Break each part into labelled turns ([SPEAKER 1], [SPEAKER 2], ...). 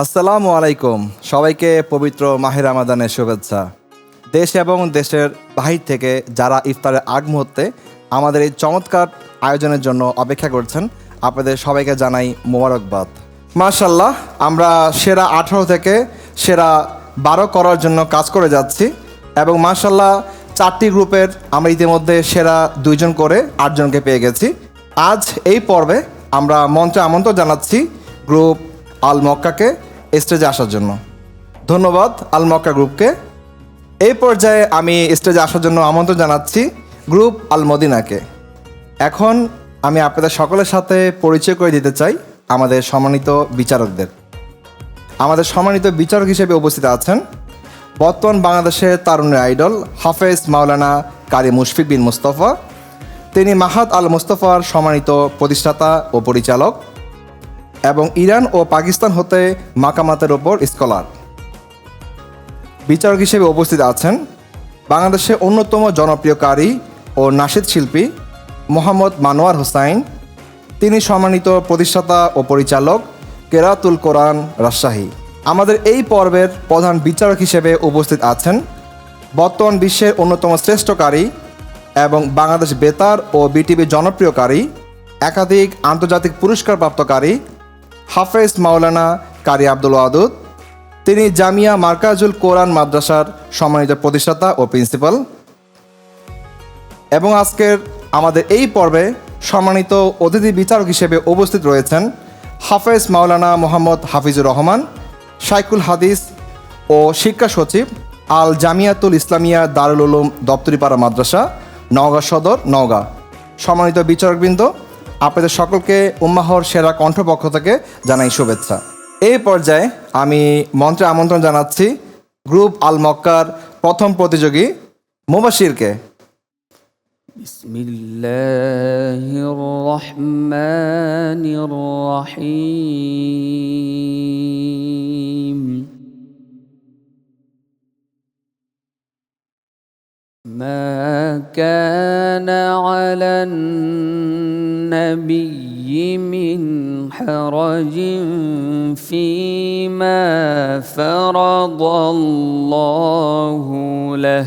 [SPEAKER 1] আসসালামু আলাইকুম। সবাইকে পবিত্র মাহের রামাদানের শুভেচ্ছা। দেশ এবং দেশের বাহির থেকে যারা ইফতারের আগ মুহূর্তে আমাদের এই চমৎকার আয়োজনের জন্য অপেক্ষা করছেন, আপনাদের সবাইকে জানাই মোবারকবাদ। মার্শাল্লাহ আমরা সেরা আঠারো থেকে সেরা বারো করার জন্য কাজ করে যাচ্ছি এবং মার্শাল্লাহ চারটি গ্রুপের আমরা ইতিমধ্যে সেরা দুইজন করে আটজনকে পেয়ে গেছি। আজ এই পর্বে আমরা মঞ্চে আমন্ত্রণ জানাচ্ছি গ্রুপ আল মক্কাকে। স্টেজে আসার জন্য। ধন্যবাদ আল মক্কা গ্রুপকে। এই পর্যায়ে আমি স্টেজে আসার জন্য আমন্ত্রণ জানাচ্ছি গ্রুপ আল মদিনাকে এখন আমি আপনাদের সকলের সাথে পরিচয় করে দিতে চাই আমাদের সম্মানিত বিচারকদের। আমাদের সম্মানিত বিচারক হিসেবে উপস্থিত আছেন বর্তমান বাংলাদেশের তারুণের আইডল হাফেজ মাওলানা কারি মুশফিক বিন মুস্তফা। তিনি মাহাত আল মুস্তফার সম্মানিত প্রতিষ্ঠাতা ও পরিচালক। এবং ইরান ও পাকিস্তান হতে মাকামাতের ওপর স্কলার। বিচারক হিসেবে উপস্থিত আছেন বাংলাদেশের অন্যতম জনপ্রিয় কারি ও নাশিদ শিল্পী মোহাম্মদ মানোয়ার হোসাইন। তিনি সম্মানিত প্রতিষ্ঠাতা ও পরিচালক কেরাতুল কোরআন রাজশাহী। আমাদের এই পর্বের প্রধান বিচারক হিসেবে উপস্থিত আছেন বর্তমান বিশ্বের অন্যতম শ্রেষ্ঠকারী এবং বাংলাদেশ বেতার ও বিটিভি জনপ্রিয়কারী, একাধিক আন্তর্জাতিক পুরস্কারপ্রাপ্তকারী হাফেজ মাওলানা কারি আব্দুল ওয়াদুদ, তিনি জামিয়া মার্কাজুল কোরআন মাদ্রাসার সম্মানিত প্রতিষ্ঠাতা ও প্রিন্সিপাল। এবং আজকের আমাদের এই পর্বে সম্মানিত অতিথি বিচারক হিসেবে উপস্থিত রয়েছেন হাফেজ মাওলানা মোহাম্মদ হাফিজুর রহমান শাইকুল হাদিস ও শিক্ষা সচিব আল জামিয়াতুল ইসলামিয়া দারুল উলুম দপ্তরিপাড়া মাদ্রাসা, নওগাঁ সদর, নওগাঁ। সম্মানিত বিচারকবৃন্দ আপনাদের সকলকে উম্মাহর সেরা কণ্ঠপক্ষ থেকে জানাই শুভেচ্ছা এই পর্যায়ে আমি মন্ত্রে আমন্ত্রণ জানাচ্ছি গ্রুপ আল মক্কার প্রথম প্রতিযোগী মুবাশিরকে
[SPEAKER 2] بسم الله الرحمن الرحيم ما كان على النبي من حرج فيما فرض الله له.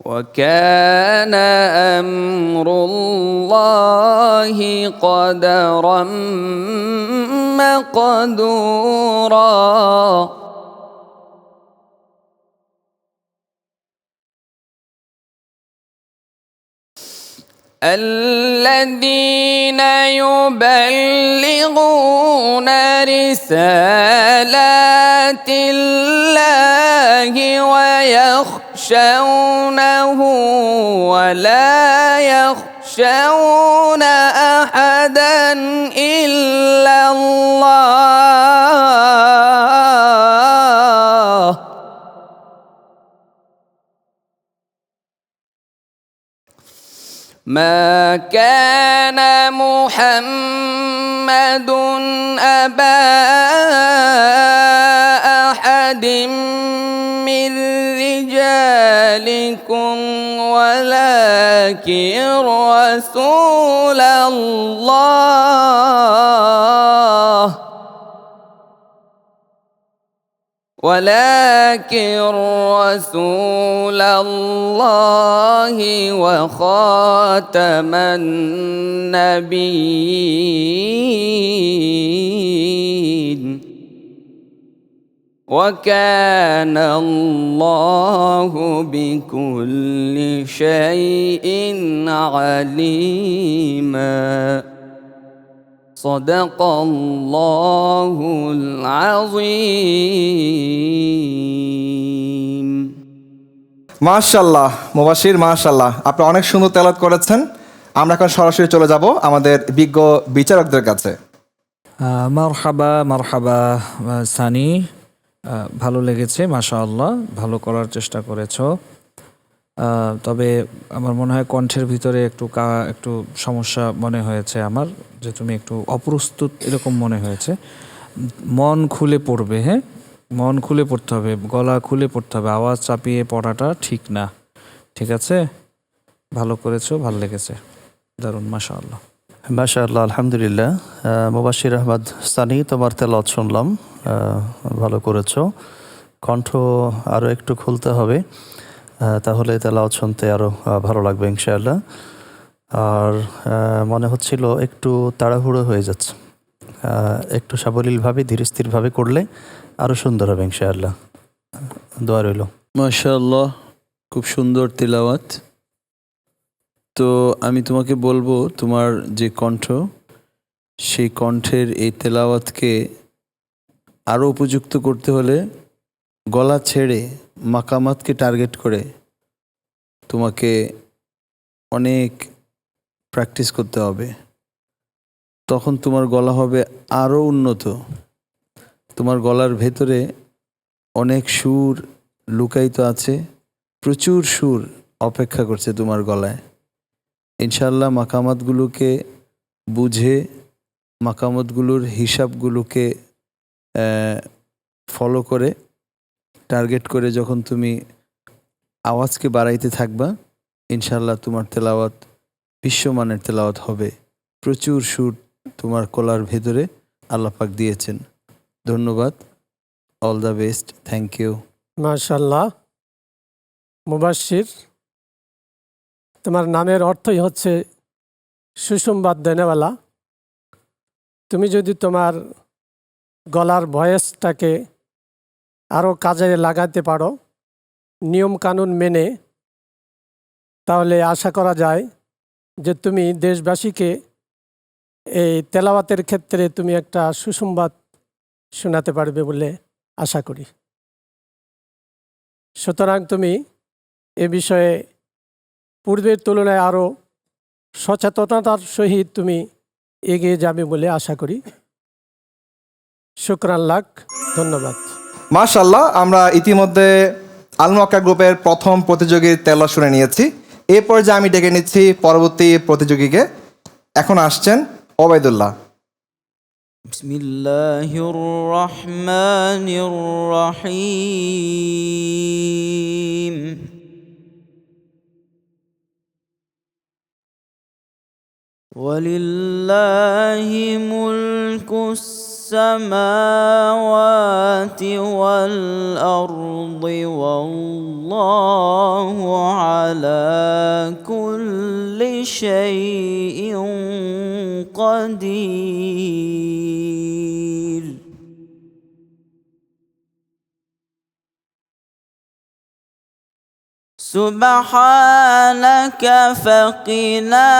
[SPEAKER 2] وكان أمر الله قدرا مقدورا الذين يبلغون رسالات الله ويخشونه ولا يخشون أحدا إلا الله. ما كان محمد أبا رجالكم ولكن رسول الله. ولكن رسول الله وخاتم النبيين. وكان الله بكل شيء عليما صدق الله العظيم
[SPEAKER 1] মাশাল্লাহ মুবাশির মাশাল্লাহ আপনি অনেক সুন্দর তেলাত করেছেন আমরা এখন সরাসরি চলে যাব আমাদের বিজ্ঞ বিচারকদের কাছে
[SPEAKER 3] মারহাবা মারহাবা আহ, সানি আহ, ভালো লেগেছে মাশা আল্লাহ ভালো করার চেষ্টা করেছ। তবে আমার মনে হয় কণ্ঠের ভিতরে একটু কা- একটু সমস্যা মনে হয়েছে আমার, যে তুমি একটু অপ্রস্তুত এরকম মনে হয়েছে। মন খুলে পড়বে হ্যাঁ? মন খুলে পড়তে হবে, গলা খুলে পড়তে হবে, আওয়াজ চাপিয়ে পড়াটা ঠিক না। ঠিক আছে? ভালো করেছ, ভালো লেগেছে। দারুণ মাশা আল্লাহ
[SPEAKER 4] মাশাআল্লাহ, আলহামদুলিল্লাহ। মুবাশির আহমদ সানি, তোমার তেলত শুনলাম। ভালো করেছ। কণ্ঠ আরও একটু খুলতে হবে। তাহলে তেলাওয়াত শুনতে আরও ভালো লাগবে ইনশাআল্লাহ। আর মনে হচ্ছিল একটু তাড়াহুড়ো হয়ে যাচ্ছে। একটু সাবলীলভাবে ধীরে স্থিরভাবে করলে আরও সুন্দর হবে ইনশাআল্লাহ। দোয়া রইল।
[SPEAKER 5] মাশাআল্লাহ, খুব সুন্দর তেলাওয়াত। তো আমি তোমাকে বলব, তোমার যে কণ্ঠ, সেই কণ্ঠের এই তেলাওয়াতকে আরও উপযুক্ত করতে হলে গলা ছেড়ে, মাকামাতকে টার্গেট করে তোমাকে অনেক প্র্যাকটিস করতে হবে। তখন তোমার গলা হবে আরও উন্নত। তোমার গলার ভেতরে অনেক সুর লুকায়িত আছে, প্রচুর সুর অপেক্ষা করছে তোমার গলায়। ইনশাল্লাহ মাকামাতগুলোকে বুঝে, মাকামতগুলোর হিসাবগুলোকে ফলো করে টার্গেট করে যখন তুমি আওয়াজকে বাড়াইতে থাকবা ইনশাল্লাহ তোমার তেলাওয়াত, বিশ্বমানের তেলাওয়াত হবে। প্রচুর সুর তোমার কলার ভেতরে আল্লাপাক দিয়েছেন। ধন্যবাদ। All the best thank you
[SPEAKER 6] মাশাল্লাহ মুবাশির তোমার নামের অর্থই হচ্ছে সুসংবাদ দেনেওয়ালা। তুমি যদি তোমার গলার ভয়েসটাকে আরও কাজে লাগাতে পারো নিয়ম কানুন মেনে, তাহলে আশা করা যায় যে তুমি দেশবাসীকে এই তেলাওয়াতের ক্ষেত্রে তুমি একটা সুসংবাদ শোনাতে পারবে বলে আশা করি। সুতরাং তুমি এ বিষয়ে পূর্বের তুলনায় আরও সচেতনতার সহিত তুমি এগিয়ে যাবে বলে আশা করি। শুক্রান লাখ ধন্যবাদ।
[SPEAKER 1] মাশাল্লাহ আমরা ইতিমধ্যে আলমাক্কা গ্রুপের প্রথম প্রতিযোগীর তেলা শুনে নিয়েছি। এরপর যে আমি ডেকে নিচ্ছি পরবর্তী প্রতিযোগীকে। এখন আসছেন ওবায়দুল্লাহ।
[SPEAKER 7] রহমান রহমানির রহিম। ولله ملك السماوات والأرض والله على كل شيء قدير. سبحانك فقنا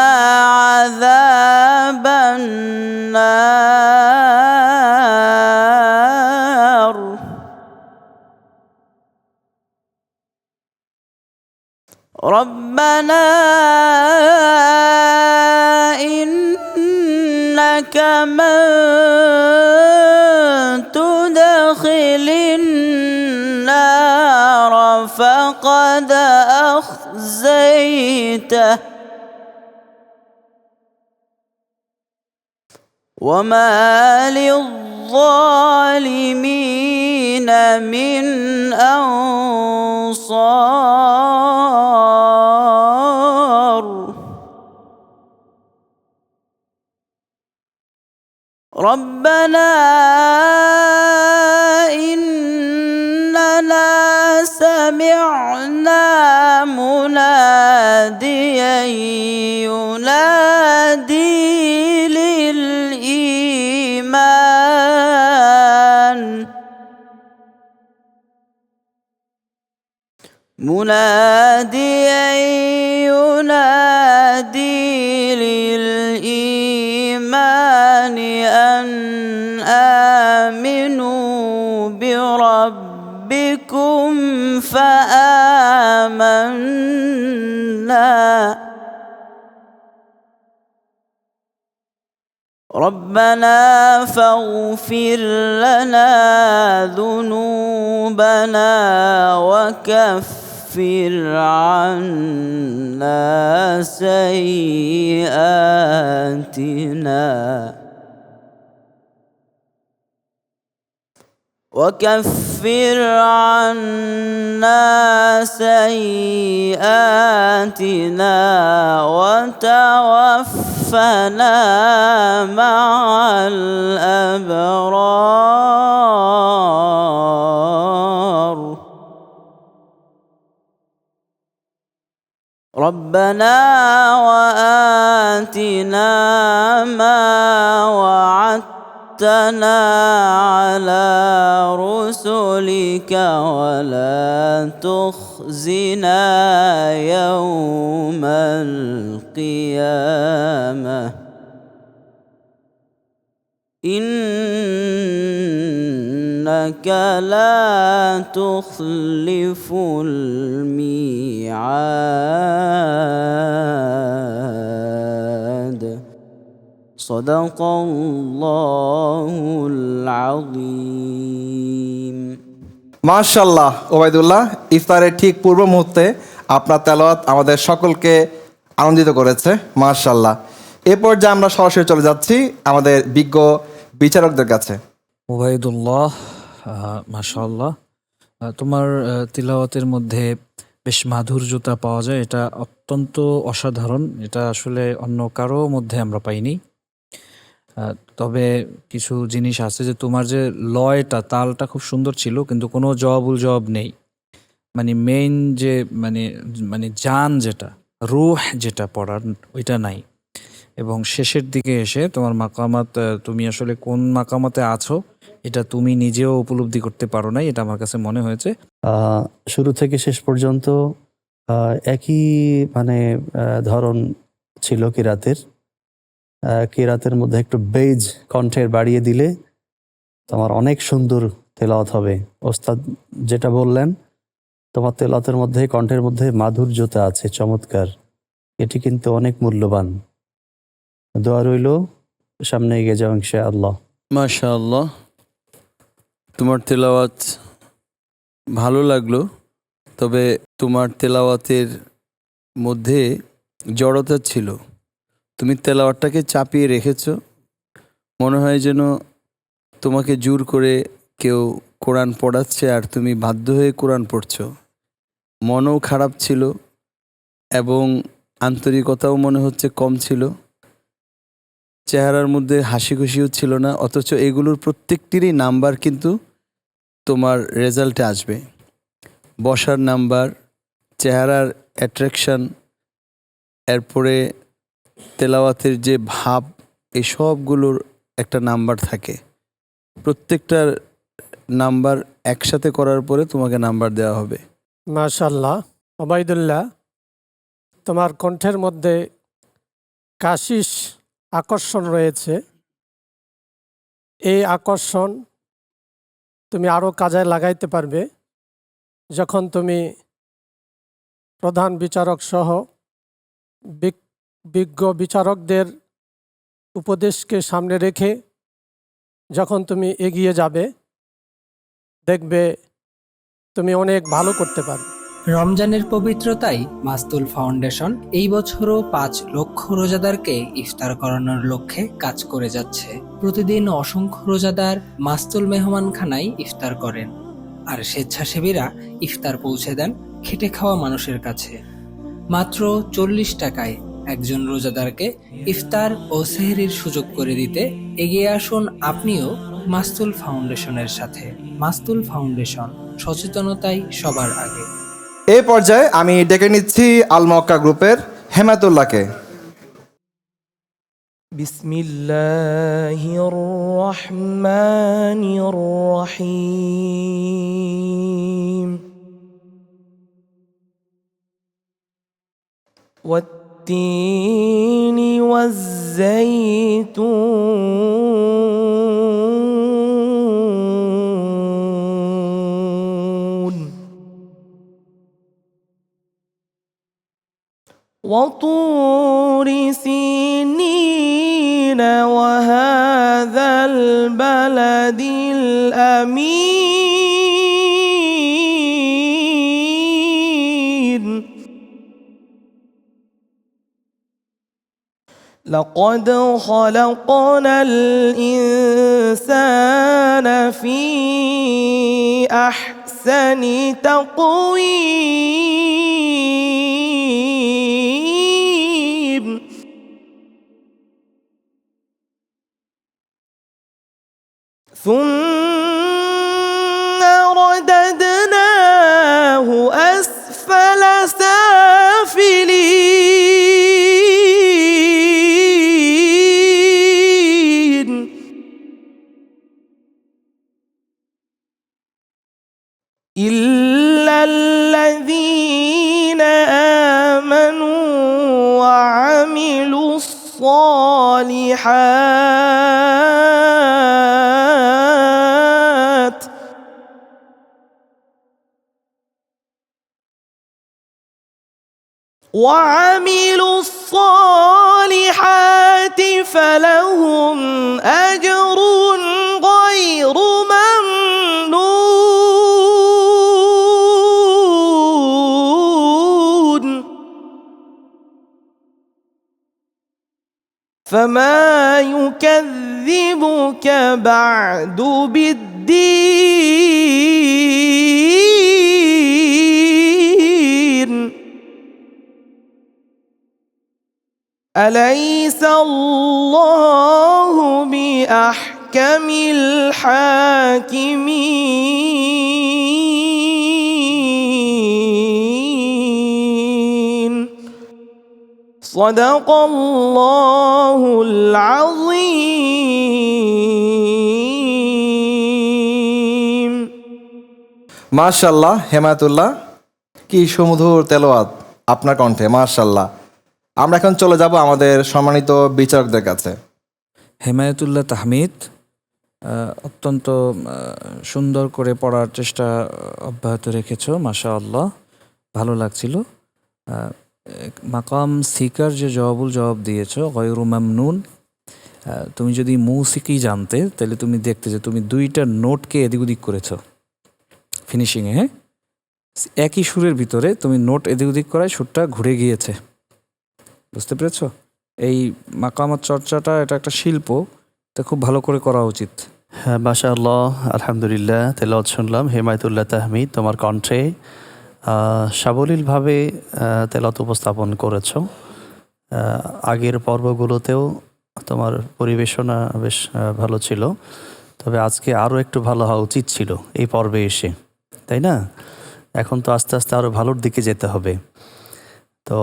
[SPEAKER 7] عذاب النار. ربنا إنك من تدخل النار فقد أخزيته. وما للظالمين من أنصار. ربنا إننا سمعنا مناديا ينادي للإيمان أن آمنوا بربكم فآمنا. ربنا فاغفر لنا ذنوبنا وكفر عنا سيئاتنا وكفر عنا سيئاتنا وتوفنا مع الأبرار ربنا وآتنا ما وعدتنا على رسلك ولا تخزنا يوم القيامة. إنك لا تخلف الميعاد. صدق الله العظيم
[SPEAKER 1] মাশাল্লাহ ওবায়দুল্লাহ ইফতারের ঠিক পূর্ব মুহূর্তে আপনার তেলাওয়াত আমাদের সকলকে আনন্দিত করেছে মাশাল্লাহ এ পর্যায়ে আমরা সরাসরি চলে যাচ্ছি আমাদের বিজ্ঞ বিচারকদের কাছে
[SPEAKER 3] ওবায়দুল্লাহ মাশাল্লাহ তোমার আহ, তিলাওয়াতের মধ্যে বেশ মাধুর্যতা পাওয়া যায় এটা অত্যন্ত অসাধারণ এটা আসলে অন্য কারো মধ্যে আমরা পাইনি আহ, তবে কিছু জিনিস আছে যে তোমার যে লয়টা, তালটা খুব সুন্দর ছিল, কিন্তু কোনো জবাবুল জবাব নেই। মানে মেইন যে মানে মানে যান যেটা, রুহ যেটা পড়ার, ওইটা নাই। এবং শেষের দিকে এসে তোমার মাকামাত তুমি আসলে কোন মাকামাতে আছো, এটা তুমি নিজেও উপলব্ধি করতে পারো নাই, এটা আমার কাছে মনে হয়েছে।
[SPEAKER 4] শুরু থেকে শেষ পর্যন্ত একই মানে ধরন ছিল কিরাতের। কিরাতের মধ্যে একটু বেজ কণ্ঠের বাড়িয়ে দিলে তোমার অনেক সুন্দর তেলাওয়াত হবে। ওস্তাদ যেটা বললেন, তোমার তেলাওয়াতের মধ্যে, কণ্ঠের মধ্যে মাধুর্যতা আছে, চমৎকার। এটি কিন্তু অনেক মূল্যবান। দোয়া রইল, সামনে এগিয়ে যাও ইনশাআল্লাহ।
[SPEAKER 5] মাশাআল্লাহ। তোমার তেলাওয়াত ভালো লাগল, তবে তোমার তেলাওয়াতের মধ্যে জড়তা ছিল। তুমি তেলাওয়াতটাকে চাপিয়ে রেখেছ। মনে হয় যেন তোমাকে জোর করে কেউ কোরআন পড়াচ্ছে আর তুমি বাধ্য হয়ে কোরআন পড়ছ। মনও খারাপ ছিল এবং আন্তরিকতাও মনে হচ্ছে কম ছিল। চেহারার মধ্যে হাসি খুশিও ছিল না, অথচ এগুলোর প্রত্যেকটিরই নাম্বার কিন্তু তোমার রেজাল্টে আসবে। বসার নাম্বার, চেহারার অ্যাট্রাকশন, এরপরে তেলাওয়াতের যে ভাব এই সবগুলোর একটা নাম্বার থাকে। প্রত্যেকটার নাম্বার একসাথে করার পরে তোমাকে নাম্বার দেওয়া হবে।
[SPEAKER 6] মাশাল্লাহ ওবায়দুল্লাহ, তোমার কণ্ঠের মধ্যে কাশিস আকর্ষণ রয়েছে। এই আকর্ষণ তুমি আরও কাজে লাগাইতে পারবে। যখন তুমি প্রধান বিচারক সহ বিজ্ঞ বিচারকদের উপদেশকে সামনে রেখে যখন তুমি এগিয়ে যাবে, দেখবে তুমি অনেক ভালো করতে পারবে।
[SPEAKER 8] রমজানের পবিত্রতাই মাস্তুল ফাউন্ডেশন এই বছরও পাঁচ লক্ষ রোজাদারকে ইফতার করানোর লক্ষ্যে কাজ করে যাচ্ছে। প্রতিদিন অসংখ্য রোজাদার মাস্তুল মেহমান মেহমানখানায় ইফতার করেন আর স্বেচ্ছাসেবীরা ইফতার পৌঁছে দেন খেটে খাওয়া মানুষের কাছে। মাত্র চল্লিশ টাকায় একজন রোজাদারকে ইফতার ও সেহরির সুযোগ করে দিতে এগিয়ে আসুন আপনিও মাস্তুল ফাউন্ডেশনের সাথে মাস্তুল ফাউন্ডেশন সচেতনতাই সবার আগে
[SPEAKER 1] এই পর্যায়ে আমি ডেকে নিচ্ছি আল মক্কা গ্রুপের হেমাতুল্লাহকে
[SPEAKER 9] بسم الله الرحمن الرحيم والتين والزيتون وطور سينين وهذا البلد الأمين لقد خلقنا الإنسان في أحسن تقويم. ثم رددناه وعملوا الصالحات فلهم أجر غير ممنون. فما يكذبك بعد بالدين. أليس الله بأحكم الحاكمين صدق الله العظيم
[SPEAKER 1] মাশাল্লাহ হেমায়তুল্লাহ কি সুমধুর তেলোয়াত আপনার কণ্ঠে মাশাল্লাহ আমরা এখন চলে যাব আমাদের সম্মানিত বিচারকদের কাছে।
[SPEAKER 3] হেমায়তুল্লাহ তাহমিদ অত্যন্ত সুন্দর করে পড়ার চেষ্টা অব্যাহত রেখেছ মাশা আল্লাহ ভালো লাগছিল। মাকাম সিকার যে জবাবুল জবাব দিয়েছ, গয়রু মামনুন তুমি যদি মৌসিকি জানতে, তাহলে তুমি দেখতে যে তুমি দুইটা নোটকে এদিক ওদিক করেছ ফিনিশিংয়ে হ্যাঁ? একই সুরের ভিতরে তুমি নোট এদিক ওদিক করায় সুরটা ঘুরে গিয়েছে। বুঝতে পেরেছ? এই মাকামাত চর্চাটা এটা একটা শিল্প, এটা খুব ভালো করে করা উচিত।
[SPEAKER 4] হ্যাঁ মাশা আল্লাহ আলহামদুলিল্লাহ, তেলাওয়াত শুনলাম, হেমায়তুল্লাহ তাহমিদ, তোমার কণ্ঠে সাবলীলভাবে তেলাওয়াত উপস্থাপন করেছ। আগের পর্বগুলোতেও তোমার পরিবেশনা বেশ ভালো ছিল। তবে আজকে আরও একটু ভালো হওয়া উচিত ছিল এই পর্বে এসে, তাই না? এখন তো আস্তে আস্তে আরও ভালোর দিকে যেতে হবে। তো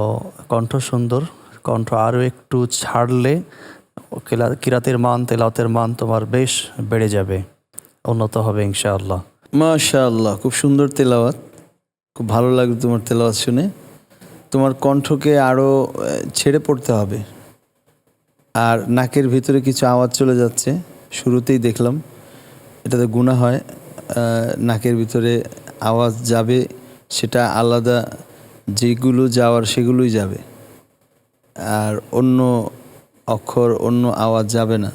[SPEAKER 4] কণ্ঠ সুন্দর, কণ্ঠ আরও একটু ছাড়লে কিরাতের মান তেলাওতের মান তোমার বেশ বেড়ে যাবে, উন্নত হবে ইনশাআল্লাহ।
[SPEAKER 5] মাশাআল্লাহ, খুব সুন্দর তেলাওয়াত, খুব ভালো লাগল তোমার তেলাওয়াত শুনে। তোমার কণ্ঠকে আরও ছেড়ে পড়তে হবে। আর নাকের ভিতরে কিছু আওয়াজ চলে যাচ্ছে, শুরুতেই দেখলাম, এটাতে গুণা হয় নাকের ভিতরে আওয়াজ যাবে, সেটা আলাদা যেগুলো যাওয়ার সেগুলোই যাবে। আর অন্য অক্ষর, অন্য আওয়াজ যাবে না।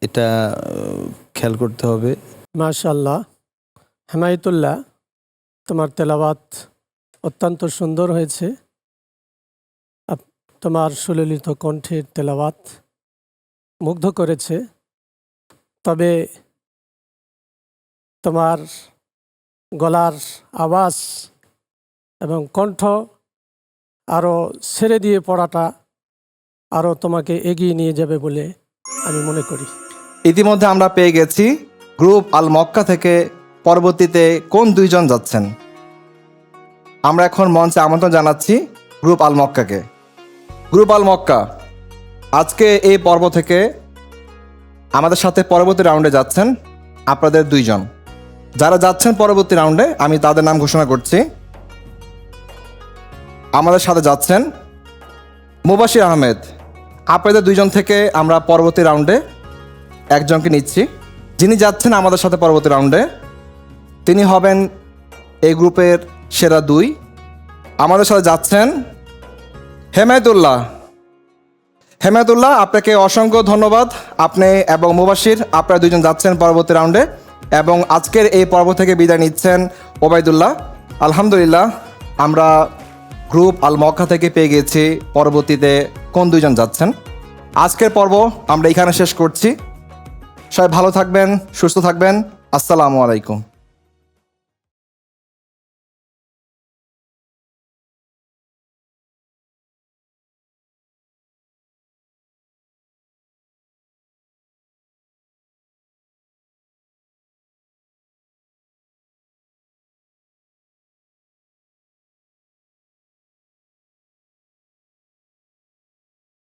[SPEAKER 5] এটা খেয়াল করতে হবে।
[SPEAKER 6] মাশাল্লাহ হেমায়তুল্লাহ, তোমার তেলাওয়াত অত্যন্ত সুন্দর হয়েছে। তোমার সুললিত কণ্ঠের তেলাওয়াত মুগ্ধ করেছে। তবে তোমার গলার আওয়াজ এবং কণ্ঠ আরও ছেড়ে দিয়ে পড়াটা আরও তোমাকে এগিয়ে নিয়ে যাবে বলে আমি মনে করি।
[SPEAKER 1] ইতিমধ্যে আমরা পেয়ে গেছি গ্রুপ আল মক্কা থেকে পরবর্তীতে কোন দুইজন যাচ্ছেন? আমরা এখন মঞ্চে আমন্ত্রণ জানাচ্ছি গ্রুপ আল মক্কাকে। গ্রুপ আল মক্কা, আজকে এই পর্ব থেকে আমাদের সাথে পরবর্তী রাউন্ডে যাচ্ছেন আপনাদের দুইজন। যারা যাচ্ছেন পরবর্তী রাউন্ডে, আমি তাদের নাম ঘোষণা করছি। আমাদের সাথে যাচ্ছেন মুবাশির আহমেদ। আপনাদের দুইজন থেকে আমরা পরবর্তী রাউন্ডে একজনকে নিচ্ছি। যিনি যাচ্ছেন আমাদের সাথে পরবর্তী রাউন্ডে, তিনি হবেন এই গ্রুপের সেরা দুই। আমাদের সাথে যাচ্ছেন হেমায়তুল্লাহ। হেমায়তুল্লাহ, আপনাকে অসংখ্য ধন্যবাদ। আপনি এবং মুবাসির আপনারা দুজন যাচ্ছেন পরবর্তী রাউন্ডে এবং আজকের এই পর্ব থেকে বিদায় নিচ্ছেন ওবায়দুল্লাহ। আলহামদুলিল্লাহ, আমরা গ্রুপ আল মক্কা থেকে পেয়ে গেছি পরবর্তীতে কোন দুইজন যাচ্ছেন? আজকের পর্ব আমরা এখানে শেষ করছি। সবাই ভালো থাকবেন, সুস্থ থাকবেন। আসসালামু আলাইকুম।